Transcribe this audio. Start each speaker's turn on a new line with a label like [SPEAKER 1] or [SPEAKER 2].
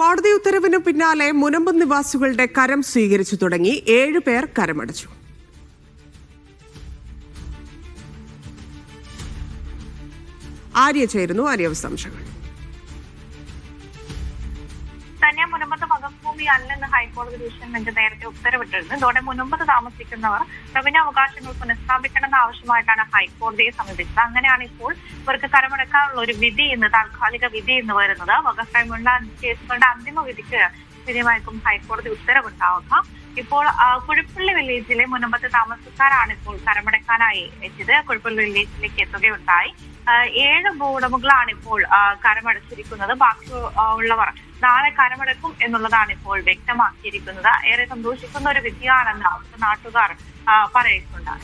[SPEAKER 1] കോടതി ഉത്തരവിന് പിന്നാലെ മുനമ്പ് നിവാസികളുടെ കരം സ്വീകരിച്ചു തുടങ്ങി. ഏഴുപേർ കരമടച്ചു. ആര്യ ചേരുന്നു ആര്യ വിശദാംശങ്ങൾ.
[SPEAKER 2] തന്നെ മുനമ്പത്ത് മകംഭൂമി അല്ലെന്ന് ഹൈക്കോടതി ഡിവിഷൻ ബെഞ്ച് നേരത്തെ ഉത്തരവിട്ടിരുന്നു. ഇതോടെ മുനമ്പത്ത് താമസിക്കുന്നവർ റവന്യൂ അവകാശങ്ങൾ പുനഃസ്ഥാപിക്കണമെന്ന ആവശ്യമായിട്ടാണ് ഹൈക്കോടതിയെ സമീപിച്ചത്. അങ്ങനെയാണ് ഇപ്പോൾ ഇവർക്ക് കരമടക്കാനുള്ള ഒരു വിധി ഇന്ന് താൽക്കാലിക വിധി ഇന്ന് വരുന്നത്. വകഭൂമിയുള്ള കേസുകളുടെ അന്തിമ വിധിക്ക് വിധേയമായിരിക്കും ഹൈക്കോടതി ഉത്തരവുണ്ടാവുക. ഇപ്പോൾ കുഴപ്പള്ളി വില്ലേജിലെ മുനമ്പത്ത് താമസക്കാരാണ് ഇപ്പോൾ കരമടക്കാനായി എത്തിയത്. കുഴിപ്പള്ളി വില്ലേജിലേക്ക് എത്തുകയുണ്ടായി. ഏഴ് ഭൂവുടമകളാണ് ഇപ്പോൾ കരമടച്ചിരിക്കുന്നത്. ബാക്കി ഉള്ളവർ നാളെ കരമടക്കും എന്നുള്ളതാണ് ഇപ്പോൾ വ്യക്തമാക്കിയിരിക്കുന്നത്. ഏറെ സന്തോഷിക്കുന്ന ഒരു വിധിയാണെന്ന് നാട്ടുകാർ പറയുന്നുണ്ട്.